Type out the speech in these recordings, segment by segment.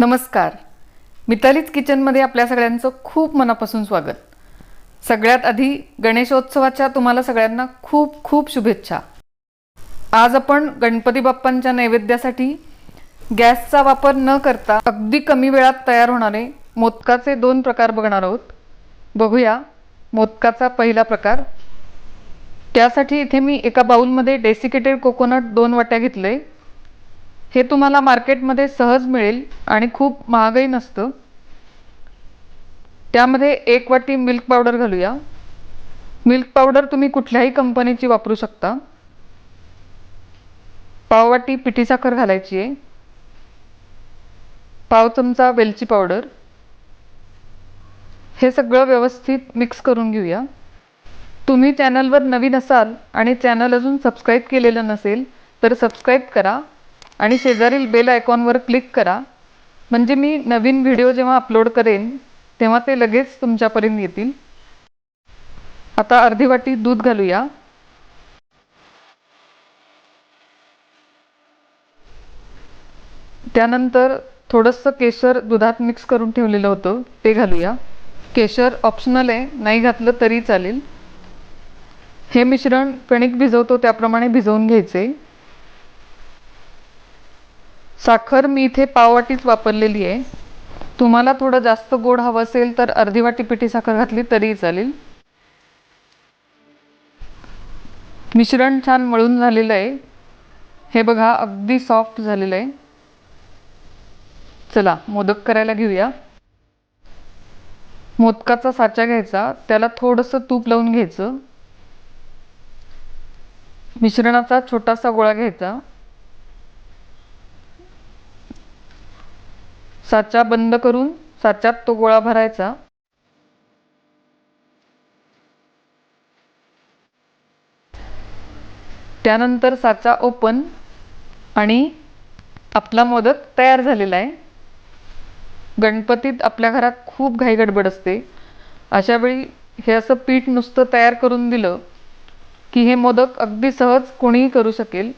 नमस्कार. मितालीच किचनमध्ये आपल्या सगळ्यांचं खूप मनापासून स्वागत. सगळ्यात आधी गणेशोत्सवाच्या तुम्हाला सगळ्यांना खूप खूप शुभेच्छा. आज आपण गणपती बाप्पांच्या नैवेद्यासाठी गॅसचा वापर न करता अगदी कमी वेळात तयार होणारे मोदकाचे दोन प्रकार बघणार आहोत. बघूया मोदकाचा पहिला प्रकार. त्यासाठी इथे मी एका बाउलमध्ये डेसिकेटेड कोकोनट दोन वाट्या घेतले हे तुम्हाला मार्केटमध्ये सहज मिळेल आणि खूप महागही नसतं. त्यामध्ये एक वाटी मिल्क पावडर घालूया. मिल्क पावडर तुम्ही कुठल्याही कंपनीची वापरू शकता. पाववाटी पिठी साखर घालायची आहे. पाव चमचा वेलची पावडर. हे सगळं व्यवस्थित मिक्स करून घेऊया. तुम्ही चॅनलवर नवीन असाल आणि चॅनल अजून सबस्क्राईब केलेलं नसेल तर सबस्क्राईब करा. आणि शेजारील बेल आयकॉनवर क्लिक करा. म्हणजे मी नवीन व्हिडिओ जेव्हा अपलोड करेन तेव्हा ते लगेच तुमच्यापर्यंत येतील. आता अर्धी वाटी दूध घालूया. त्यानंतर थोडंसं केशर दुधात मिक्स करून ठेवलेलं होतं ते घालूया. केशर ऑप्शनल आहे नाही घातलं तरी चालेल. हे मिश्रण कणिक भिजवतो त्याप्रमाणे भिजवून घ्यायचे. साखर मी इथे पाववाटीच वापरलेली आहे. तुम्हाला थोडं जास्त गोड हवं असेल तर अर्धी वाटी पिठी साखर घातली तरीही चालेल. मिश्रण छान मळून झालेलं आहे. हे बघा अगदी सॉफ्ट झालेलं आहे. चला मोदक करायला घेऊया. मोदकाचा साचा घ्यायचा त्याला थोडंसं तूप लावून घ्यायचं. मिश्रणाचा छोटासा गोळा घ्यायचा. साचा बंद करून साच्यात तो गोळा भरायचा. त्यानंतर साचा ओपन आणि आपला मोदक तयार झालेला आहे. गणपतीत आपल्या घरात खूप घाई गडबड असते. अशा वेळी हे असं पीठ नुसतं तयार करून दिलं की हे मोदक अगदी सहज कोणीही करू शकेल.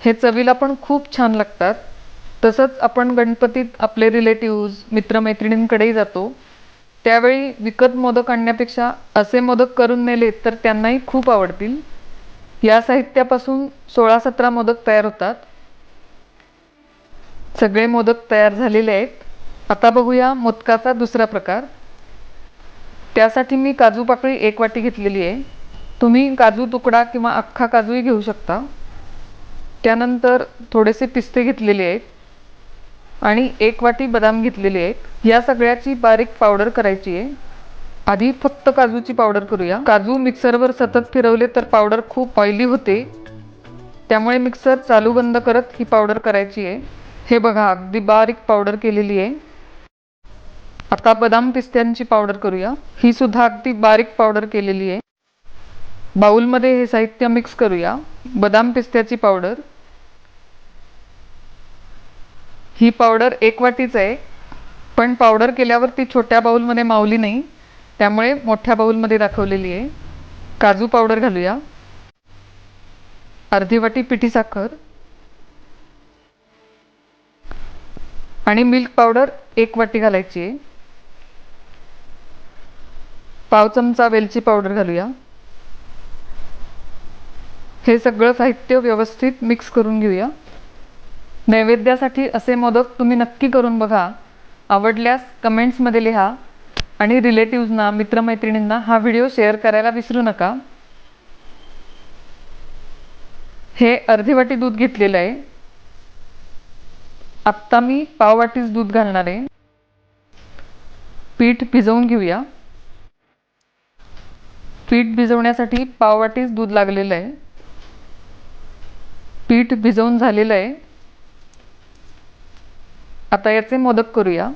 हे चवीला पण खूप छान लागतात. तसंच आपण गणपतीत आपले रिलेटिव्ज मित्रमैत्रिणींकडेही जातो. त्यावेळी विकत मोदक आणण्यापेक्षा असे मोदक करून नेले तर त्यांनाही खूप आवडतील. या साहित्यापासून सोळा सतरा मोदक तयार होतात. सगळे मोदक तयार झालेले आहेत. आता बघूया मोदकाचा दुसरा प्रकार. त्यासाठी मी काजू पाकळी एक वाटी घेतलेली आहे. तुम्ही काजू तुकडा किंवा अख्खा काजूही घेऊ शकता. त्यानंतर थोडेसे पिस्ते घेतलेले आहेत. आणि एक वाटी बदाम घेतलेले आहेत. या सगळ्याची बारीक पावडर करायची आहे. आधी फक्त काजूची पावडर करूया. काजू मिक्सरवर सतत फिरवले तर पावडर खूप ऑइली होते. त्यामुळे मिक्सर चालू बंद करत ही पावडर करायची आहे. हे बघा अगदी बारीक पावडर केलेली आहे. आता बदाम पिस्त्यांची पावडर करूया. ही सुद्धा अगदी बारीक पावडर केलेली आहे. बाउलमध्ये हे साहित्य मिक्स करूया. बदाम पिस्त्याची पावडर ही पावडर एक वाटीच आहे. पण पावडर केल्यावर ती छोट्या बाउलमध्ये मावली नाही. त्यामुळे मोठ्या बाऊलमध्ये दाखवलेली आहे. काजू पावडर घालूया. अर्धी वाटी पिठी साखर. आणि मिल्क पावडर एक वाटी घालायची आहे. पाव चमचा वेलची पावडर घालूया. हे सगळं साहित्य व्यवस्थित मिक्स करून घेऊया. नैवेद्यासाठी असे मोदक तुम्ही नक्की करून बघा. आवडल्यास कमेंट्समध्ये लिहा आणि रिलेटिव्जना मित्रमैत्रिणींना हा व्हिडिओ शेअर करायला विसरू नका. हे अर्धी वाटी दूध घेतलेलं आहे. आत्ता मी पाववाटीच दूध घालणार आहे. पीठ भिजवून घेऊया. पीठ भिजवण्यासाठी पाववाटीच दूध लागलेलं आहे. पीठ भिजवून झालेलं आहे. आता याचे मोदक करूया.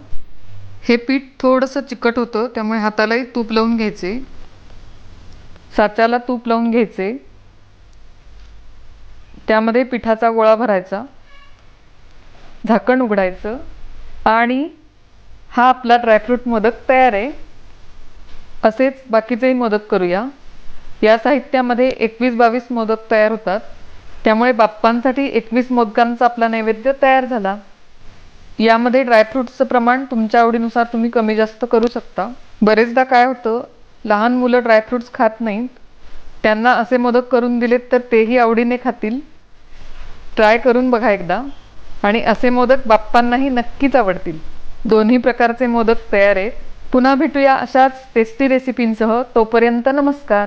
हे पीठ थोडंसं चिकट होतं त्यामुळे हातालाही तूप लावून घ्यायचे. साच्याला तूप लावून घ्यायचे. त्यामध्ये पिठाचा गोळा भरायचा. झाकण उघडायचं. आणि हा आपला ड्रायफ्रूट मोदक तयार आहे. असेच बाकीचेही मोदक करूया. या साहित्यामध्ये एकवीस बावीस मोदक तयार होतात. त्यामुळे बाप्पांसाठी एकवीस मोदकांचा आपला नैवेद्य तयार झाला. यामध्ये ड्रायफ्रूट्सचं प्रमाण तुमच्या आवडीनुसार तुम्ही कमी जास्त करू शकता. बरेचदा काय होतं लहान मुलं ड्रायफ्रूट्स खात नाहीत. त्यांना असे मोदक करून दिलेत तर तेही आवडीने खातील. ट्राय करून बघा एकदा. आणि असे मोदक बाप्पांनाही नक्कीच आवडतील. दोन्ही प्रकारचे मोदक तयार आहेत. पुन्हा भेटूया अशाच टेस्टी रेसिपींसह तोपर्यंत नमस्कार.